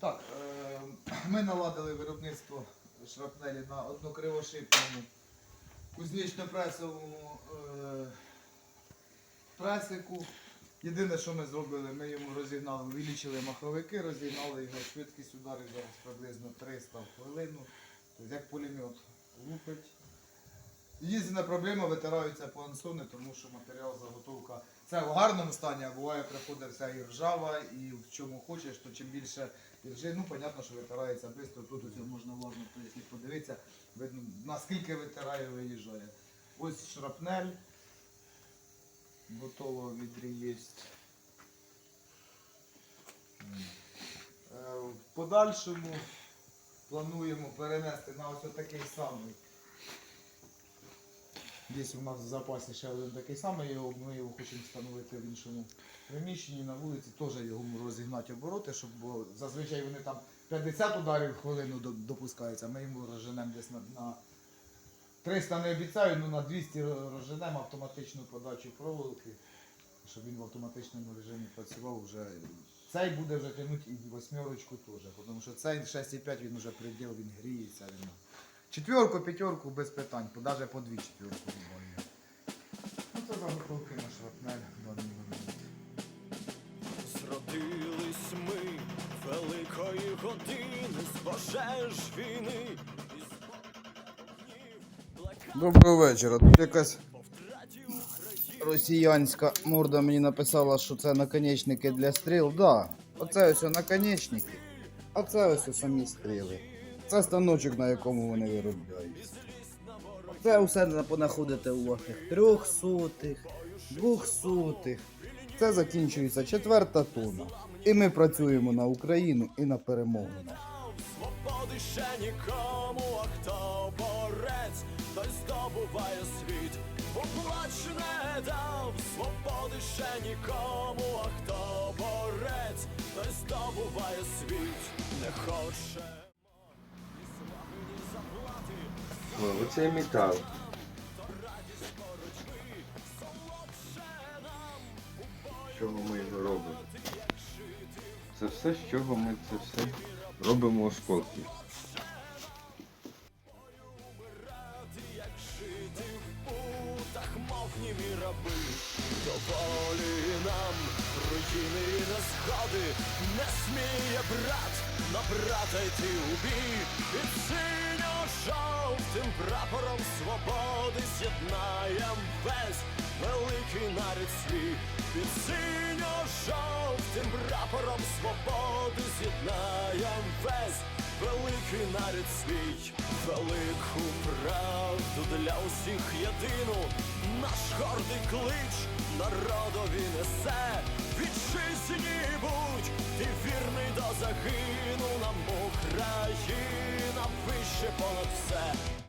Так, е, ми наладили виробництво шрапнелі на однокривошипному кузнечно-пресовому е, пресику. Єдине, що ми зробили, ми йому розігнали, увеличили маховики, розігнали його швидкість ударів зараз приблизно 300 в хвилину. Тобто як пулемет лупить. Єдина проблема витираються плансони, тому що матеріал заготовка це в гарному стані, а буває приходить вся і ржава, і в чому хочеш, то чим більше іржи, ну понятно, що витирається швидко. Тут ось можна влажно, якщо подивитися, видно наскільки витирає, виїжджає. Ось шрапнель. Готово відрі є. Е, В подальшому плануємо перенести на ось такий самий. Є у нас в запасі ще один такий самий, ми його хочемо встановити в іншому приміщенні на вулиці, теж його розігнати обороти, щоб бо зазвичай вони там 50 ударів в хвилину до- допускаються, ми йому розженемо десь на, на 300 не обіцяю, ну на 200 розженемо автоматичну подачу проволоки, щоб він в автоматичному режимі працював вже. Цей буде вже тягнути і восьмерочку теж, тому що цей 6,5 він вже приділ, він гріється. Він... Четверку, п'ятерку без питань, навіть по дві четверку буває. Ну це заготовки на шрапнель. Зродились ми великої години з пожеж війни. Доброго вечора. Тут якась росіянська морда мені написала, що це наконечники для стріл. Да, оце ось наконечники, а це ось самі стріли. Це станочок, на якому вони виробляються. Це усе понаходите у ваших трьохсотих, двохсотих. Це закінчується четверта тонна. І ми працюємо на Україну і на перемогу. Свободи ще нікому, а хто борець, той здобуває світ. Поплач не дав, свободи ще нікому, а хто борець, той здобуває світ, не хоче. Оце метал. З чого ми його робимо? Це все, з чого ми це все робимо осколки. Доволі нам руїни і незгоди, не сміє брат на брата йти у бій. Під синьо-жовтим прапором свободи з'єднаєм весь великий нарід свій. Під синьо-жовтим прапором свободи з'єднаєм весь великий нарід свій, велику правду для усіх єдину, наш гордий клич народові несе, вітчизні будь, ти вірний до загину нам Україна вище понад все.